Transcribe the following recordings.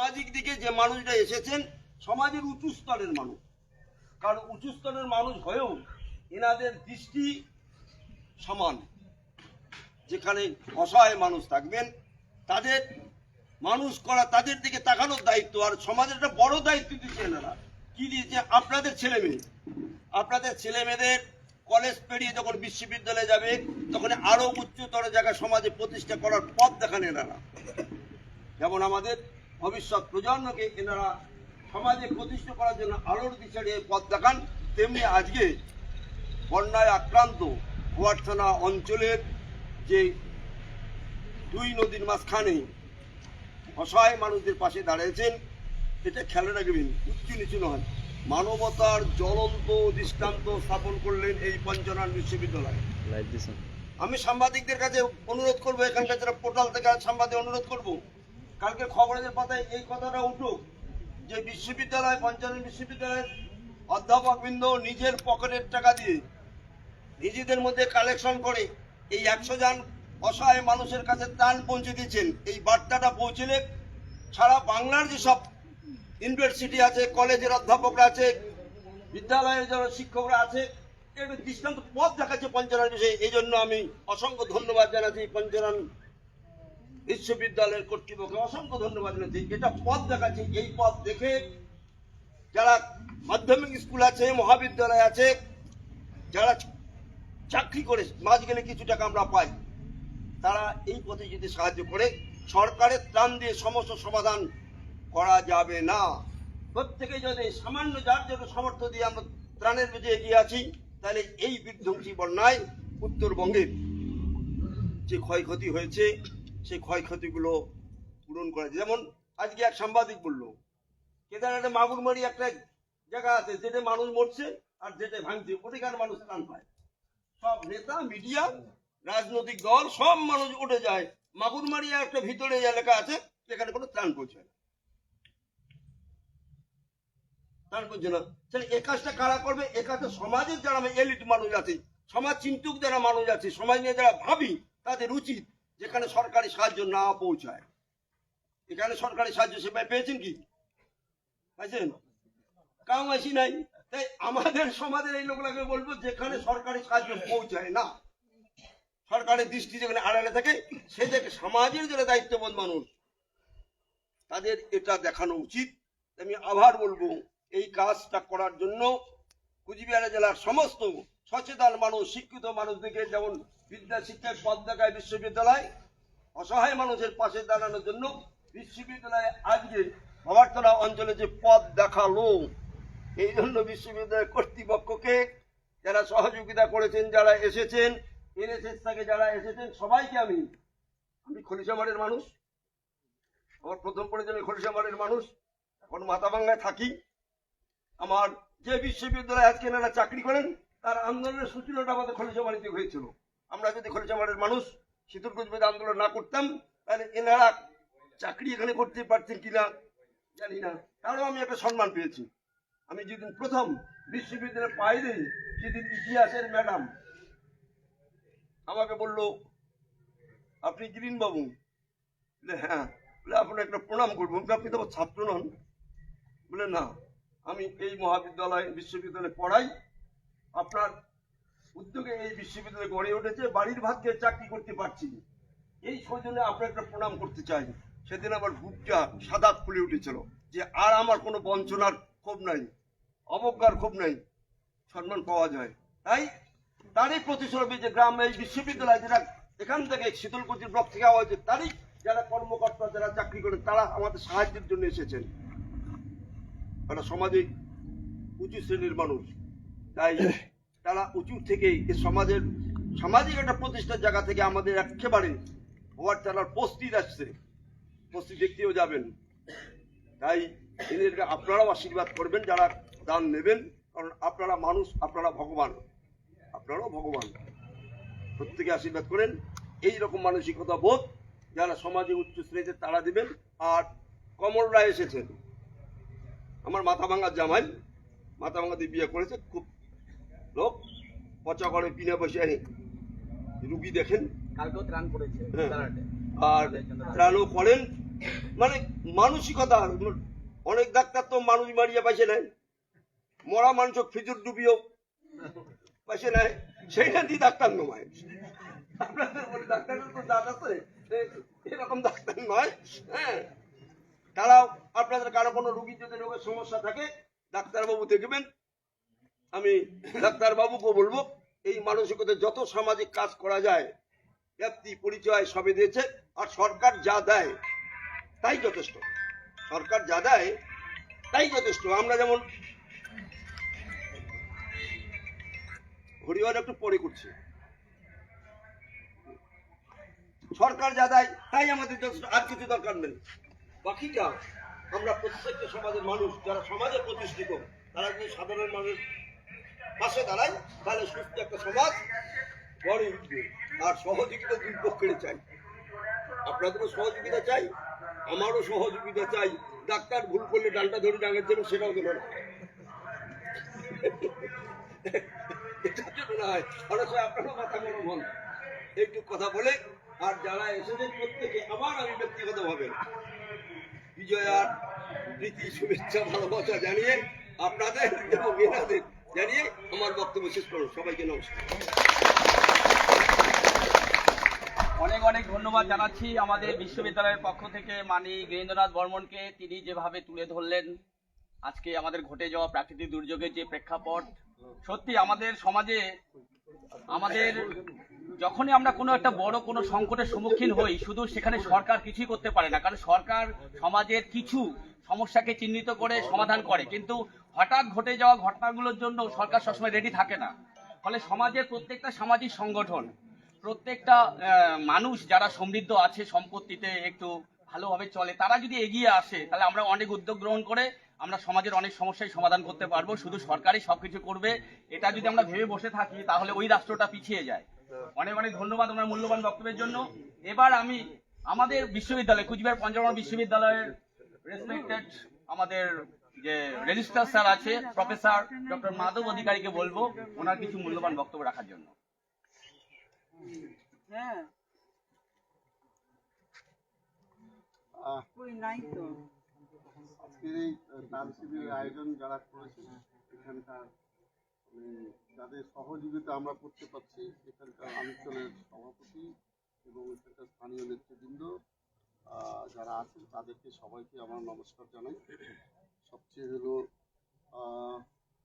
সামাজিক দিকে যে মানুষরা এসেছেন, সমাজের উঁচু স্তরের মানুষ। কারণ উঁচু স্তরের মানুষ হয়েও এনাদের দৃষ্টি সমান। যেখানে অসহায় মানুষ থাকবেন, তাদের মানুষ করা তাদের দিকে তাকানোর দায়িত্ব, আর সমাজের একটা বড় দায়িত্ব দিচ্ছে এনারা। কি দিয়েছে? আপনাদের ছেলে মেয়ে আপনাদের ছেলে মেয়েদের কলেজ পেরিয়ে যখন বিশ্ববিদ্যালয়ে যাবে, তখন আরও উচ্চতর জায়গায় সমাজে প্রতিষ্ঠা করার পথ দেখান এনারা। যেমন আমাদের ভবিষ্যৎ প্রজন্মকে এনারা সমাজে প্রতিষ্ঠা করার জন্য আলোর দিশারি পথ দেখান তেমনি আজকে বন্যায় আক্রান্ত গোয়ার থানা অঞ্চলের যে দুই নদীর মাঝখানে অসহায় মানুষদের পাশে দাঁড়িয়েছেন এটা খেয়াল রাখবেন উচ্চ নিচু নয়। মানবতার জ্বলন্ত দৃষ্টান্ত স্থাপন করলেন এই পঞ্চনান বিশ্ববিদ্যালয়। আমি সাংবাদিকদের কাছে অনুরোধ করব এখানকার যারা পোর্টাল থেকে সাংবাদিক অনুরোধ করব কালকে খবরের পাতায় এই কথাটা উঠুক যে বিশ্ববিদ্যালয় পঞ্চায়েত বিশ্ববিদ্যালয়ের অধ্যাপকবৃন্দ নিজের পকেটের টাকা দিয়ে নিজেদের মধ্যে কালেকশন করে এই একশো জন অসহায় মানুষের কাছে ত্রাণ পৌঁছে দিয়েছেন। এই বার্তাটা পৌঁছলে সারা বাংলার যেসব ইউনিভার্সিটি আছে কলেজের অধ্যাপকরা আছে, বিদ্যালয়ের যারা শিক্ষকরা আছে একটা দৃষ্টান্ত পথ দেখাচ্ছে পঞ্চানন বিষয়ে। এই জন্য আমি অসংখ্য ধন্যবাদ জানাচ্ছি পঞ্চানন বিশ্ববিদ্যালয়ের কর্তৃপক্ষকে অসংখ্য ধন্যবাদ জানাচ্ছি। এটা পথ দেখাচ্ছে এই পথ দেখে যারা মাধ্যমিক স্কুল আছে, মহাবিদ্যালয় আছে, যারা চাকরি করে মাঝ গেলে কিছু টাকা আমরা পাই, তারা এই পথে যদি সাহায্য করে, সরকারের ত্রাণ দিয়ে সমস্ত সমাধান করা যাবে না। প্রত্যেকে যদি সামান্য যার জন্য সমর্থ দিয়ে আমরা ত্রাণের বেঁচে এগিয়ে আছি, তাহলে এই বিধ্বংসী বন্যায় উত্তরবঙ্গের যে ক্ষয়ক্ষতি হয়েছে সেই ক্ষয়ক্ষতিগুলো পূরণ করা যেমন আজকে এক সাংবাদিক বলল, কেদারনাথে মাগুরমারি একটা জায়গা আছে, যেটা মানুষ মরছে আর যেটা ভাঙছে ওটাকার মানুষ ত্রাণ পায়। সব নেতা, মিডিয়া, রাজনৈতিক দল, সব মানুষ উঠে যায়। মাগুরমারিয়া একটা ভিতরে এলাকা আছে, সেখানে কোনো ত্রাণ পৌঁছায় না। ত্রাণ পৌঁছে না। তাহলে এ কাজটা কারা করবে? এ কাজটা সমাজের যারা এলিট মানুষ আছে, সমাজ চিন্তুক যারা মানুষ আছে, সমাজ নিয়ে যারা ভাবি, তাদের উচিত যেখানে সরকারি সাহায্য না পৌঁছায়। এখানে সরকারি সাহায্য সেভাবে পেয়েছেন কি? পাইছেন আসি নাই। তাই আমাদের সমাজের এই লোকগুলোকে বলব, যেখানে সরকারি সাহায্য পৌঁছায় না, সরকারের দৃষ্টি যেখানে আড়ালে থাকে, সে থেকে সমাজের যারা দায়িত্ববোধ মানুষ, তাদের এটা দেখানো উচিত। আমি আবার বলব, এই কাজটা করার জন্য কুচবিহার জেলার সমস্ত সচেতন মানুষ, শিক্ষিত মানুষদেরকে যেমন বিদ্যা শিক্ষার পদ দেখায় বিশ্ববিদ্যালয়। অসহায় মানুষের পাশে দাঁড়ানোর জন্য বিশ্ববিদ্যালয়ে আজকে ভবারতলা অঞ্চলে যে পদ দেখাল, এই জন্য বিশ্ববিদ্যালয় কর্তৃপক্ষকে যারা সহযোগিতা করেছেন, যারা এসেছেন, এনএসএস থেকে যারা এসেছেন, সবাইকে আমি আমি খলিশামারের মানুষ, আমার প্রথম পরিচয় খলিশামারের মানুষ, এখন মাথাভাঙ্গায় থাকি। আমার যে বিশ্ববিদ্যালয়ে আজকে এনারা চাকরি করেন, তার আন্দোলনের সূচনাটা আমাদের খলিশামারিতে হয়েছিল। আমরা যদি খলিশামারের মানুষ শীতল কুচবিদ আন্দোলন না করতাম, তাহলে এনারা চাকরি এখানে করতে পারতেন কিনা জানি না। তারও আমি একটা সম্মান পেয়েছি। আমি যেদিন প্রথম বিশ্ববিদ্যালয়ের বাইরে সেদিন ইতিহাসের ম্যাডাম আমাকে বলল, আপনি গিরিন বাবু বলে হ্যাঁ। বলে আপনার একটা প্রণাম করব। আপনি তো ছাত্র নন। বলে, না, আমি এই মহাবিদ্যালয়, বিশ্ববিদ্যালয়ে পড়াই। আপনার উদ্যোগে এই বিশ্ববিদ্যালয় গড়ে উঠেছে, বাড়ির ভাত খেয়ে চাকরি করতে পারছি। এই সৌজন্যে আপনার একটা প্রণাম করতে চাই। সেদিন আমার বুকটা সাদা ফুলে উঠেছিল যে আর আমার কোনো বঞ্চনার ক্ষোভ নাই, অবজ্ঞার ক্ষোভ নাই, সম্মান পাওয়া যায়। তাই তারই প্রতিশ্রুতি যে গ্রাম, এই বিশ্ববিদ্যালয় যেটা এখান থেকে শীতলকুচি ব্লক থেকে আওয়া হয়েছে তারই যারা কর্মকর্তা, যারা চাকরি করেন, তারা আমাদের সাহায্যের জন্য এসেছেন। তারা সমাজে উঁচু শ্রেণির মানুষ, তাই তারা উঁচু থেকে এ সমাজের সামাজিক একটা প্রতিষ্ঠার জায়গা থেকে আমাদের একেবারে হওয়ার তারা পোস্টির আসছে। পোস্টি দেখতেও যাবেন। তাই এদেরকে আপনারাও আশীর্বাদ করবেন, যারা দান নেবেন, কারণ আপনারা মানুষ, আপনারা ভগবান। আপনারাও ভগবান। প্রত্যেকে আশীর্বাদ করেন। এই রকম মানসিকতা বোধ যারা সমাজে উচ্চ শ্রেণীতে তারা দিবেন। আর কমলরা এসেছেন। আমার মাথা ভাঙার জামাই মাথা ভাঙা দিয়ে বিয়ে করেছে, খুব লোক পচা করে পিনে বসে রুগী দেখেন? কালকেও ত্রাণ হ্যাঁ। আর ত্রাণও করেন মানে মানসিকতা অনেক ডাক্তার তো মানুষ মারিয়া পাইছে নাই। মরা মানুষ ফিজুর ডুবিও পাইছে নাই। সেইটা দিয়ে ডাক্তার নয় আপনাদের বলি ডাক্তারের তো দাঁত আছে? এরকম ডাক্তার নয় হ্যাঁ। তারাও আপনাদের কারও কোনো রুগীর যদি রোগের সমস্যা থাকে ডাক্তারবাবু দেখবেন। আমি ডাক্তারবাবুকে বলব, এই মানসিকতা যত সামাজিক কাজ করা যায়, ব্যক্তি পরিচয় সবে দিয়েছে, আর সরকার যা দেয়, তাই যথেষ্ট। সরকার যা দেয়, তাই যথেষ্ট। আমরা যেমন হরিবার একটু পরে করছি। সরকার যা দেয়, তাই আমাদের যথেষ্ট, আর কিছু দরকার নেই। বাকিটা আমরা প্রত্যেকটা সমাজের মানুষ, যারা সমাজে প্রতিষ্ঠিত, তারা যদি সাধারণ মানুষ পাশে দাঁড়ায় তাহলে সুস্থ একটা সমাজ গড়ে উঠবে। আর সহযোগিতা দুই পক্ষের চাই। আপনাদেরও সহযোগিতা চাই, আমারও সহযোগিতা চাই। ডাক্তার ভুল করলে ডালটা ধরে ডাঙের জন্য সেটাও দেবে না। হয়। আপনারও এইটুকু কথা বলে, আর যারা এসেছেন আমার আমি ব্যক্তিগতভাবে বিজয়ার শুভেচ্ছা, ভালোবাসা জানিয়ে আপনাদের এবং এনাদের জানিয়ে আমার বক্তব্য শেষ করুন। সবাইকে নমস্কার। অনেক অনেক ধন্যবাদ জানাচ্ছি আমাদের বিশ্ববিদ্যালয়ের পক্ষ থেকে মানি গেন্দ্রনাথ বর্মনকে। তিনি যেভাবে তুলে ধরলেন, আজকে আমাদের ঘটে যাওয়া প্রাকৃতিক দুর্যোগের যে প্রেক্ষাপট, সত্যি আমাদের সমাজে আমাদের যখনই আমরা কোনো একটা বড় কোনো সংকটের সম্মুখীন হই, শুধু সেখানে সরকার কিছুই করতে পারে না, কারণ সরকার সমাজের কিছু সমস্যাকে চিহ্নিত করে সমাধান করে। কিন্তু হঠাৎ ঘটে যাওয়া ঘটনাগুলোর জন্য সরকার সবসময় রেডি থাকে না। ফলে সমাজের প্রত্যেকটা সামাজিক সংগঠন, প্রত্যেকটা মানুষ যারা সমৃদ্ধ আছে সম্পত্তিতে একটু ভালোভাবে চলে, তারা যদি এগিয়ে আসে, তাহলে আমরা অনেক উদ্যোগ গ্রহণ করে আমরা সমাজের অনেক সমস্যাই সমাধান করতে পারব। শুধু সরকারই সবকিছু করবে। এটা যদি আমরা ভেবে বসে থাকি, তাহলে ওই রাষ্ট্রটা পিছিয়ে যায়। অনেক অনেক ধন্যবাদ আমার মূল্যবান বক্তব্যের জন্য। এবার আমি আমাদের বিশ্ববিদ্যালয়, কুচবিহার পঞ্চগড় বিশ্ববিদ্যালয়ের রেসপেক্টেড আমাদের যে রেজিস্ট্রার স্যার আছে প্রফেসর ডক্টর মাধব অধিকারীকে বলব, ওনার কিছু মূল্যবান বক্তব্য রাখার জন্য। মানে যারা আছেন, তাদেরকে সবাইকে আমার নমস্কার জানাই। সবচেয়ে হলো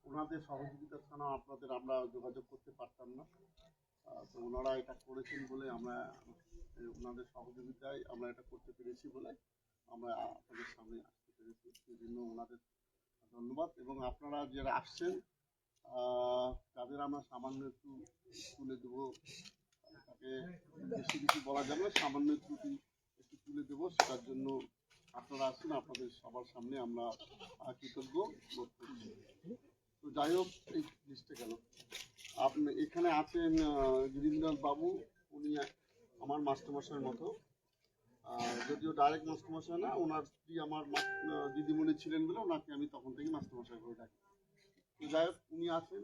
ওনাদের সহযোগিতা ছাড়া আপনাদের আমরা যোগাযোগ করতে পারতাম না। তো ওনারা এটা করেছেন বলে আমরা ওনাদের সহযোগিতায় আমরা এটা করতে পেরেছি বলে আমরা আপনাদের সামনে আসতে পেরেছি। বিভিন্ন ওনাদের ধন্যবাদ। এবং আপনারা যারা আসছেন তাদের আমরা সামান্য একটু তুলে দেবো। তাকে বেশি কিছু বলা যাবে না, সামান্য কি- একটু তুলে দেবো, সেটার জন্য আপনারা আসছেন আপনাদের সবার সামনে আমরা কৃতজ্ঞ বোধ করছি। তো যাই হোক, এই লিস্টে গেল। আপনি এখানে আছেন গিরীন্দ্রনাথ বাবু, উনি আমার মাস্টারমশাইয়ের মতো। যদিও ডাইরেক্ট মাস্টারমশাই না ওনার স্ত্রী আমার দিদিমণি ছিলেন বলে ওনাকে আমি তখন থেকে মাস্টারমশাই করে ডাকি। তো যাই হোক, উনি আছেন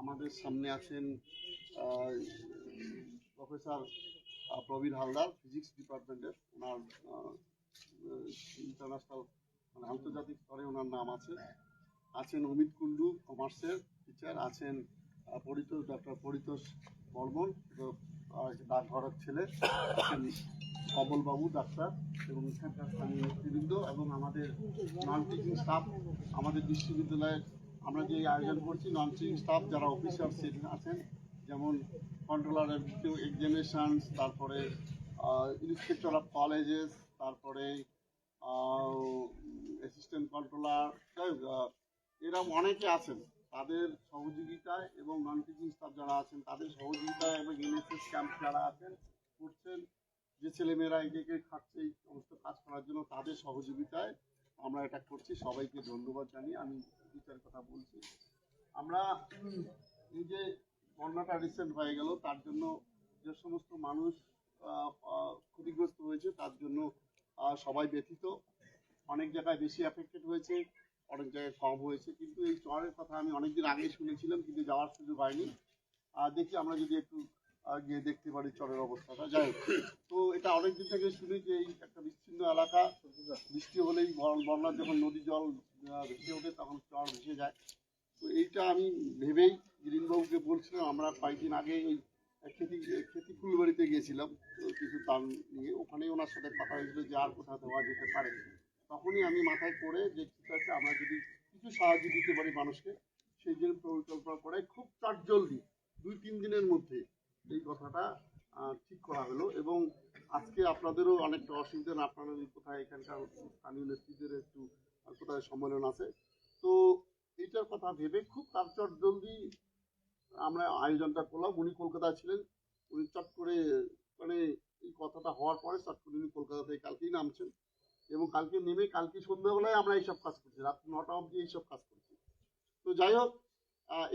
আমাদের সামনে আছেন প্রফেসর প্রবীর হালদার ফিজিক্স ডিপার্টমেন্টের ওনার ইন্টারন্যাশনাল মানে আন্তর্জাতিক স্তরে ওনার নাম আছে। আছেন অমিত কুন্ডু কমার্সের টিচার আছেন পরিতোষ ডক্টর পরিতোষ বর্মন ডাকঘরের ছেলে। কমলবাবু, ডাক্তার, এবং এখানকার স্থানীয় নেতৃবৃন্দ এবং আমাদের নন টিচিং স্টাফ আমাদের বিশ্ববিদ্যালয়ের আমরা যে আয়োজন করছি নন টিচিং স্টাফ যারা অফিসার আছেন, যেমন কন্ট্রোলার এক্সামিনেশনস তারপরে ইন্সপেক্টর অফ কলেজেস তারপরে অ্যাসিস্ট্যান্ট কন্ট্রোলার এরকম অনেকে আছেন। তাদের সহযোগিতায় এবং নন টিচিং স্টাফ যারা আছেন, তাদের সহযোগিতায় এবং এনএসএস ক্যাম্প যারা আছেন, করছেন, যে ছেলেমেয়েরা এদিকে খাচ্ছে, এই সমস্ত কাজ করার জন্য তাদের সহযোগিতায় আমরা এটা করছি। সবাইকে ধন্যবাদ জানিয়ে আমি বিচার কথা বলছি। আমরা, এই যে বন্যাটা রিসেন্ট হয়ে গেল, তার জন্য যে সমস্ত মানুষ ক্ষতিগ্রস্ত হয়েছে, তার জন্য সবাই ব্যথিত। অনেক জায়গায় বেশি অ্যাফেক্টেড হয়েছে, অনেক জায়গায় কম হয়েছে। কিন্তু এই চরের কথা আমি অনেকদিন আগে শুনেছিলাম, কিন্তু যাওয়ার সুযোগ হয়নি। আর দেখি আমরা যদি একটু গিয়ে দেখতে পারি চরের অবস্থাটা। যাই তো এটা অনেকদিন থেকে শুনি যে এই একটা বিচ্ছিন্ন এলাকা, বৃষ্টি হলেই বন- বন্যার যখন নদী জল ভেসে ওঠে, তখন চর ভেসে যায়। তো এইটা আমি ভেবেই গিরিনবাবুকে বলছিলাম, আমরা কয়েকদিন আগে এই খেতি খেতি ফুলবাড়িতে গিয়েছিলাম কিছু তার নিয়ে। ওখানেই ওনার সাথে কথা হয়েছিল যে আর কোথাও দেওয়া যেতে পারে। তখনই আমি মাথায় করে যে, ঠিক আছে, আমরা যদি কিছু সাহায্য দিতে পারি মানুষকে, সেই জন্য পরিকল্পনা করে খুব জলদি দুই, তিন দিনের মধ্যে এই কথাটা ঠিক করা হলো এবং আজকে আপনাদেরও অনেকটা অসুবিধা না, আপনারা কোথায় এখানকার স্থানীয় নেতৃত্বের একটু কোথায় সম্মেলন আছে। তো এইটার কথা ভেবে খুব জলদি আমরা আয়োজনটা করলাম। উনি কলকাতায় ছিলেন। উনি চট করে মানে এই কথাটা হওয়ার পরে চট করে উনি কলকাতা থেকে কালকেই নামছেন এবং কালকে নেমে কালকে সন্ধ্যাবেলায় আমরা এইসব কাজ করছি। রাত নটা অবধি এইসব কাজ করছি। তো যাই হোক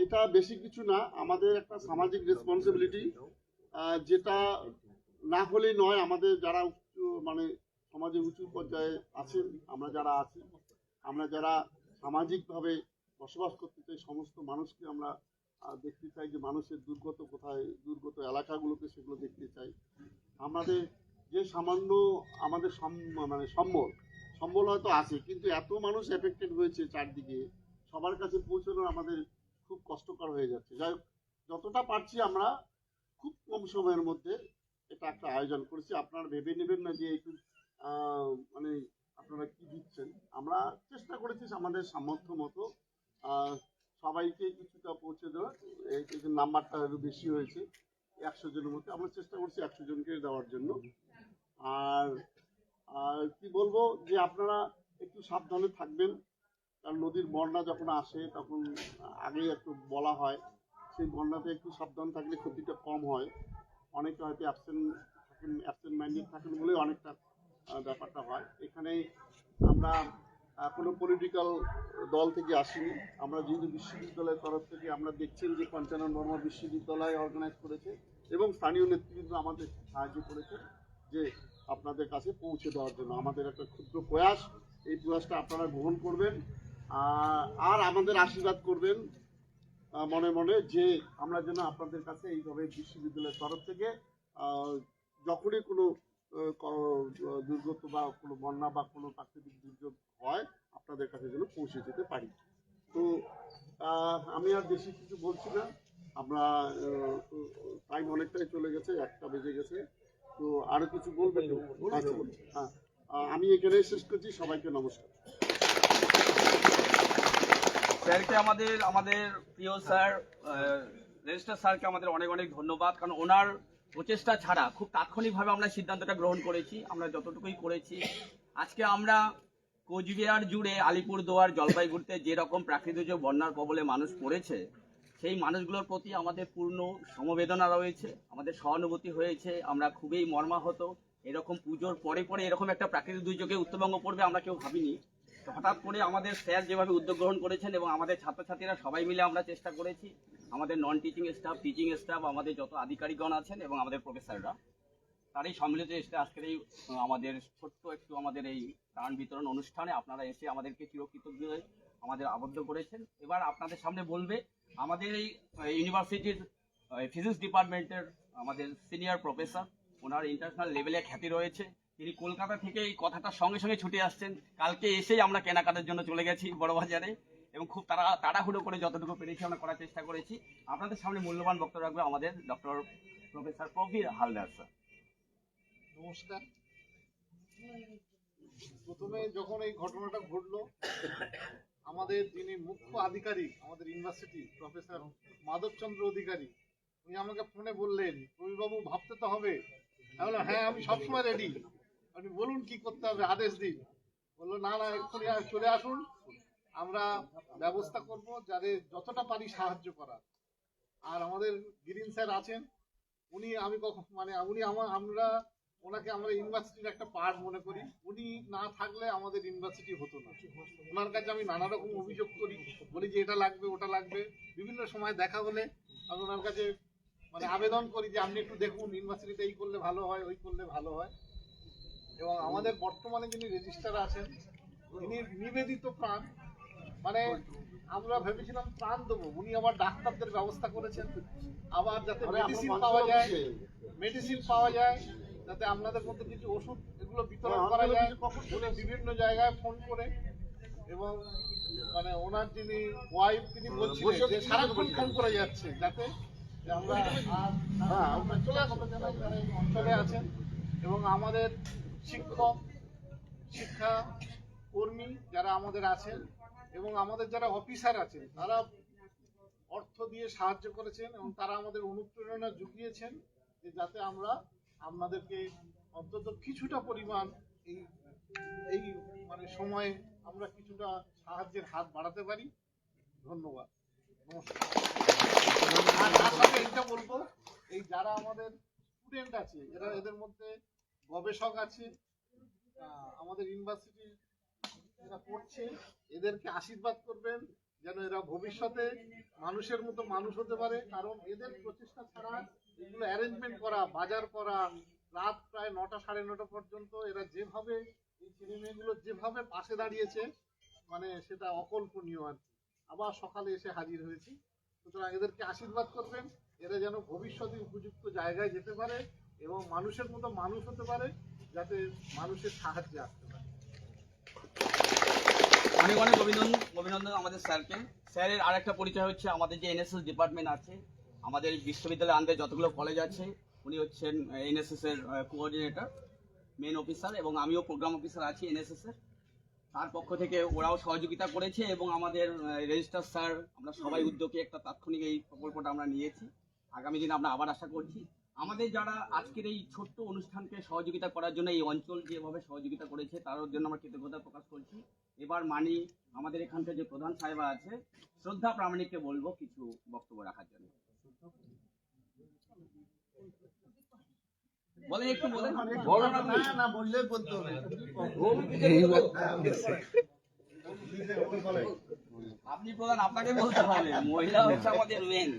এটা বেশি কিছু না। আমাদের একটা সামাজিক রেসপন্সিবিলিটি যেটা না হলেই নয়, আমাদের যারা উচ্চ মানে সমাজে উঁচু পর্যায়ে আছেন, আমরা যারা আছি, আমরা যারা সামাজিকভাবে বসবাস করতে চাই, সমস্ত মানুষকে আমরা দেখতে চাই যে মানুষের দুর্গত কোথায়, দুর্গত এলাকাগুলোকে সেগুলো দেখতে চাই। আমাদের যে সামান্য আমাদের মানে সম্বল সম্বল হয়তো আছে, কিন্তু এত মানুষ এফেক্টেড হয়েছে চারদিকে, সবার কাছে পৌঁছানো আমাদের খুব কষ্টকর হয়ে যাচ্ছে। যাই যতটা পারছি আমরা খুব কম সময়ের মধ্যে এটা একটা আয়োজন করেছি। আপনারা ভেবে নেবেন না যে একটু মানে আপনারা কি দিচ্ছেন। আমরা চেষ্টা করেছি আমাদের সামর্থ্য মতো সবাইকে কিছুটা পৌঁছে দেওয়া। এই নাম্বারটা একটু বেশি হয়েছে, একশো জনের মধ্যে। আমরা চেষ্টা করছি একশো জনকে দেওয়ার জন্য। আর আর কি বলব যে আপনারা একটু সাবধানে থাকবেন। কারণ নদীর বন্যা যখন আসে, তখন আগেই একটু বলা হয়। সেই বন্যাতে একটু সাবধান থাকলে ক্ষতিটা কম হয়। অনেকে হয়তো অ্যাবসেন্ট থাকেন অ্যাবসেন্ট মাইন্ডেড থাকেন বলেই অনেকটা ব্যাপারটা হয়। এখানে আমরা কোনো পলিটিক্যাল দল থেকে আসিনি। আমরা যেহেতু বিশ্ববিদ্যালয়ের তরফ থেকে আমরা দেখছেন যে পঞ্চানন বর্মা বিশ্ববিদ্যালয় অর্গানাইজ করেছে এবং স্থানীয় নেতৃবৃন্দ আমাদের সাহায্য করেছে যে আপনাদের কাছে পৌঁছে দেওয়ার জন্য। আমাদের একটা ক্ষুদ্র প্রয়াস, এই প্রয়াসটা আপনারা গ্রহণ করবেন আর আমাদের আশীর্বাদ করবেন মনে মনে যে আমরা যেন আপনাদের কাছে এইভাবে বিশ্ববিদ্যালয়ের তরফ থেকে যখনই কোনো দুর্গত বা কোনো বন্যা বা কোনো প্রাকৃতিক দুর্যোগ হয় আপনাদের কাছে যেন পৌঁছে যেতে পারি। তো আহ, আমি আর বেশি কিছু বলছি না। আমরা টাইম অনেকটাই চলে গেছে একটা বেজে গেছে। তো আরও কিছু বলবেন? আচ্ছা, হ্যাঁ আমি এখানে শেষ করছি। সবাইকে নমস্কার। স্যারকে আমাদের আমাদের প্রিয় স্যার রেজিস্টার স্যারকে আমাদের অনেক অনেক ধন্যবাদ। কারণ ওনার প্রচেষ্টা ছাড়া খুব তাৎক্ষণিকভাবে আমরা সিদ্ধান্তটা গ্রহণ করেছি, আমরা যতটুকুই করেছি। আজকে আমরা কোচবিহার জুড়ে আলিপুরদুয়ার জলপাইগুড়িতে যে রকম প্রাকৃতিক বন্যার কবলে মানুষ পড়েছে, সেই মানুষগুলোর প্রতি আমাদের পূর্ণ সমবেদনা রয়েছে, আমাদের সহানুভূতি হয়েছে, আমরা খুবই মর্মাহত। এরকম পুজোর পরে পরে এরকম একটা প্রাকৃতিক দুর্যোগে উত্তরবঙ্গ পড়বে আমরা কেউ ভাবিনি। হঠাৎ করে আমাদের স্যার যেভাবে উদ্যোগ গ্রহণ করেছেন এবং আমাদের ছাত্রছাত্রীরা সবাই মিলে আমরা চেষ্টা করেছি। আমাদের non teaching staff teaching staff আমাদের যত আধিকারিকগণ আছেন এবং আমাদের প্রফেসররা তারই সম্মিলিত এসে আজকের এই আমাদের ছোট্ট একটু আমাদের এই ত্রাণ বিতরণ অনুষ্ঠানে আপনারা এসে আমাদেরকে চিরকৃতজ্ঞ আমাদের আবদ্ধ করেছেন। এবার আপনাদের সামনে বলবে, আমাদের এই ইউনিভার্সিটির ফিজিক্স ডিপার্টমেন্টের আমাদের সিনিয়র প্রফেসর ওনার ইন্টারন্যাশনাল লেভেলে খ্যাতি রয়েছে। তিনি কলকাতা থেকে এই কথাটার সঙ্গে সঙ্গে ছুটে আসছেন। কালকে এসেই আমরা কেনাকাটার জন্য চলে গেছি বড়বাজারে। এবং খুব তারা তাড়াহুড়ো করে যতটুকু পেরেছি আমরা করার চেষ্টা করেছি। আপনাদের সামনে মূল্যবান বক্তব্য রাখবে আমাদের doctor professor Prabir Haldar sir. নমস্কার। প্রথমে যখন এই ঘটনাটা ঘটলো, আমাদের যিনি মুখ্য আধিকারিক, আমাদের ইউনিভার্সিটি প্রফেসর মাধবচন্দ্র অধিকারী, উনি আমাকে ফোনে বললেন রবিবাবু ভাবতে তো হবে। হ্যাঁ আমি সবসময় রেডি আপনি বলুন কি করতে হবে? আদেশ দিন। বলল, না না, এক্ষুনি চলে আসুন। আমরা ব্যবস্থা করব যাদের যতটা পারি সাহায্য করার। আর আমাদের গিরিন স্যার আছেন, উনি আমি কখন মানে উনি আমার আমরা, ওনাকে আমরা ইউনিভার্সিটির একটা পার্ট মনে করি। উনি না থাকলে আমাদের ইউনিভার্সিটি হতো না। ওনার কাছে আমি নানা রকম অভিযোগ করি, বলি যে এটা লাগবে, ওটা লাগবে। বিভিন্ন সময় দেখা হলে আমি ওনার কাছে মানে আবেদন করি যে আপনি একটু দেখুন, ইউনিভার্সিটিতে এই করলে ভালো হয়, ওই করলে ভালো হয়। এবং আমাদের বর্তমানে যিনি রেজিস্ট্রার আছেন তিনি নিবেদিত প্রাণ। মানে আমরা ভেবেছিলাম প্রাণ দেবো। উনি আবার ডাক্তারদের ব্যবস্থা করেছেন। আবার যাতে মেডিসিন পাওয়া যায় মেডিসিন পাওয়া যায় যাতে আপনাদের মধ্যে কিছু ওষুধ এগুলো বিতরণ হ্যাঁ, করা যায় উনি বিভিন্ন জায়গায় ফোন করে এবং মানে ওনার যিনি ওয়াইফ তিনি বলছিলেন যে সারাক্ষণ ফোন করে যাচ্ছে যাতে আমরা আর হ্যাঁ চলে অঞ্চলে আছেন এবং আমাদের শিক্ষক শিক্ষা কর্মী যারা আমাদের আছেন এবং আমাদের যারা অফিসার আছেন, তারা অর্থ দিয়ে সাহায্য করেছেন এবং তারা আমাদের অনুপ্রেরণা জুগিয়েছেন যে যাতে আমরা আপনাদেরকে অন্তত কিছুটা পরিমাণ এই এই মানে সময়ে আমরা কিছুটা সাহায্যের হাত বাড়াতে পারি। ধন্যবাদ। নমস্কার। সাথে বলব, এই যারা আমাদের স্টুডেন্ট আছে এরা এদের মধ্যে গবেষক আছে আমাদের ইউনিভার্সিটির এরা পড়ছে, এদেরকে আশীর্বাদ করবেন যেন এরা ভবিষ্যতে মানুষের মতো মানুষ হতে পারে। কারণ এদের প্রচেষ্টা ছাড়া এগুলো অ্যারেঞ্জমেন্ট করা, বাজার করা, রাত প্রায় নটা, সাড়ে নটা পর্যন্ত এরা যেভাবে এই ছেলে মেয়েগুলো যেভাবে পাশে দাঁড়িয়েছে মানে সেটা অকল্পনীয় আর কি। আবার সকালে এসে হাজির হয়েছি। সুতরাং এদেরকে আশীর্বাদ করবেন, এরা যেন ভবিষ্যতে উপযুক্ত জায়গায় যেতে পারে এবং মানুষের মতো মানুষ হতে পারে, যাতে মানুষের সাহায্যে আসতে পারে। অনেক অনেক অভিনন্দন অভিনন্দন আমাদের স্যারকে। স্যারের আরেকটা পরিচয় হচ্ছে আমাদের যে এনএসএস ডিপার্টমেন্ট আছে, আমাদের বিশ্ববিদ্যালয়ের আন্ডারে যতগুলো কলেজ আছে, উনি হচ্ছেন এনএসএস এর কোঅর্ডিনেটর মেন অফিসার এবং আমিও প্রোগ্রাম অফিসার আছি এনএসএস এর। তার পক্ষ থেকে ওরাও সহযোগিতা করেছে এবং আমাদের রেজিস্ট্রার স্যার আমরা সবাই উদ্যোগে একটা তাৎক্ষণিক এই প্রকল্পটা আমরা নিয়েছি। আগামী দিনে আমরা আবার আশা করছি। আমাদের যারা আজকের এই ছোট্ট অনুষ্ঠানকে সহযোগিতা করার জন্য, এই অঞ্চল যেভাবে সহযোগিতা করেছে তার জন্য আমরা কৃতজ্ঞতা প্রকাশ করছি। এবার মানি আমাদের এখানকার যে প্রধান সাহেবা আছে শ্রদ্ধা প্রামাণিককে বলব কিছু বক্তব্য রাখার জন্য। বলেন একটু বলেন। বলো না না বললে বলতে হবে। আপনি প্রধান আপনাকে বলতে হবে মহিলা হচ্ছে আমাদের মেন